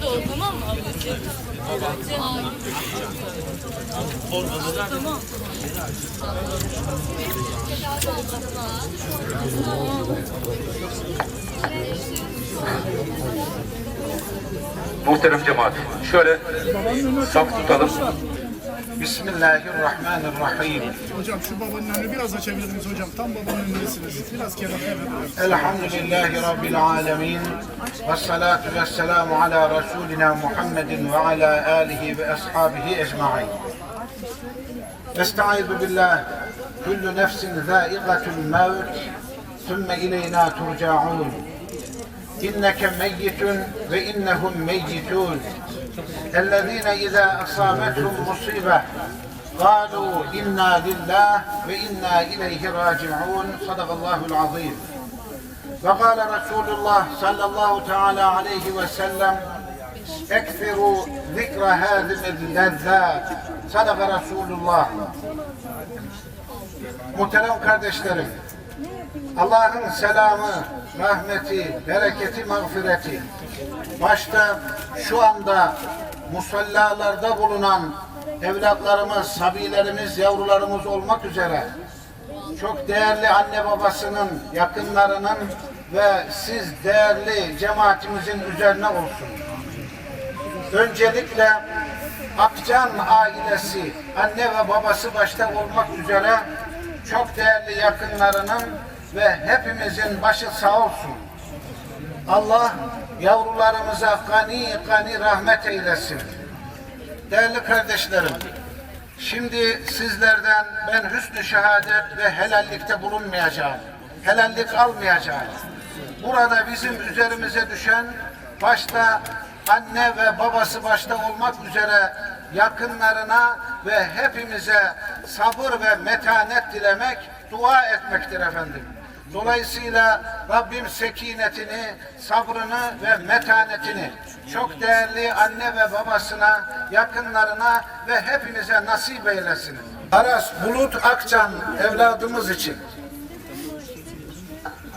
Tamam. Muhterem cemaat, şöyle saf tutalım. Bismillahirrahmanirrahim. Hocam şu babanın önünü biraz açabilir miyiz hocam? Tam babanın önündesiniz. Biraz kenara evet. Elhamdülillahi Rabbil alemin. Ve salatu ve selamu ala Resulina Muhammedin ve ala alihi ve ashabihi ecma'in. Estaizu billah. Kullu nefsin zâiqatul mevt. Sümme ileyna turca'un. İnneke meyyitun ve innehum meyyitun. الذين إذا أصابتهم مصيبة قالوا إنا لله وإنا إليه راجعون صدق الله العظيم وقال رسول الله صلى الله تعالى عليه وسلم اكثروا ذكر هذه اللذات صدق رسول الله Muhterem kardeşlerim, Allah'ın selamı, rahmeti, bereketi, mağfireti, başta şu anda musallalarda bulunan evlatlarımız, sabilerimiz, yavrularımız olmak üzere çok değerli anne babasının, yakınlarının ve siz değerli cemaatimizin üzerine olsun. Öncelikle Akcan ailesi, anne ve babası başta olmak üzere çok değerli yakınlarının ve hepimizin başı sağ olsun. Allah yavrularımıza gani gani rahmet eylesin. Değerli kardeşlerim, şimdi sizlerden ben hüsnü şehadet ve helallikte bulunmayacağım. Helallik almayacağım. Burada bizim üzerimize düşen başta anne ve babası başta olmak üzere yakınlarına ve hepimize sabır ve metanet dilemek, dua etmektir efendim. Dolayısıyla Rabbim sekinetini, sabrını ve metanetini çok değerli anne ve babasına, yakınlarına ve hepimize nasip eylesin. Aras Bulut Akcan evladımız için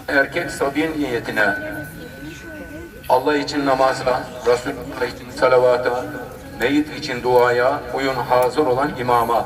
Erkek sabin niyetine Allah için namaza, Resulullah için salavata, meyit için duaya, uyun hazır olan imama.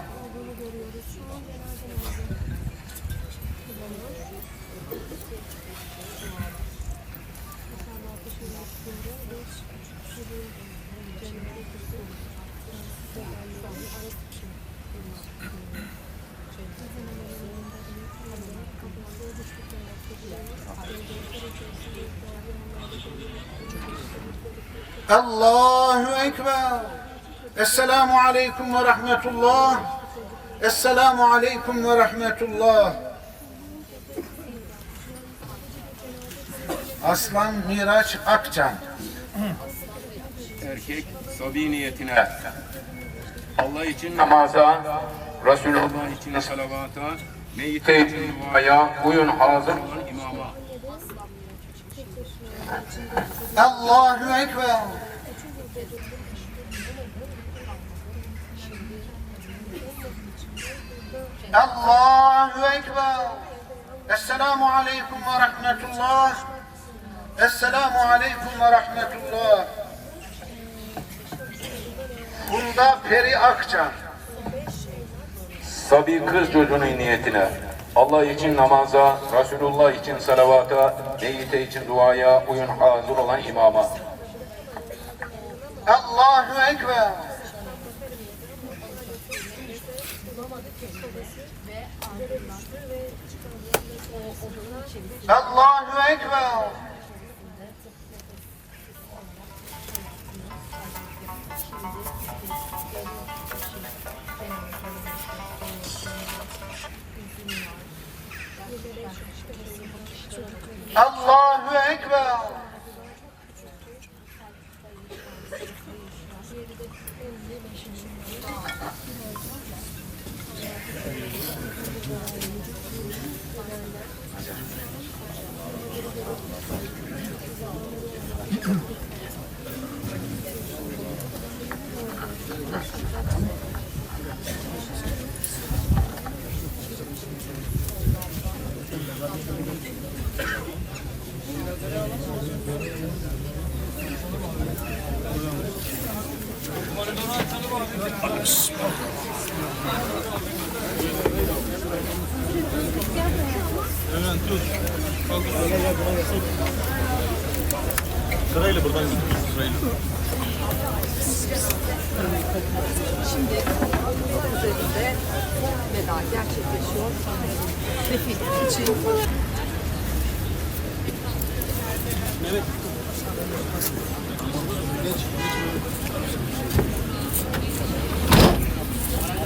Allahu Ekber. Esselamu Aleyküm ve Rahmetullah. Esselamu Aleyküm ve Rahmetullah. Aslan Miraç Akcan. Erkek sabi niyetine Allah için namaza, Resulullah için salavata, meyit için duaya, uyun hazır olan imama. Allahu Ekber. Allahu Ekber. Esselamu Aleyküm ve Rahmetullah. Esselamu Aleyküm ve Rahmetullah. Funda Peri Akçan. Sabi kız çocuğunun niyetine Allah için namaza, Resulullah için salavata, meyite için duaya, uyun hazır olan imama. Allahu Ekber. Allahu Ekber. be. Allahu Ekber. Sırayla buradan gidiyoruz sırayla. Şimdi üzerinde veda gerçekleşiyor. Refik için Evet.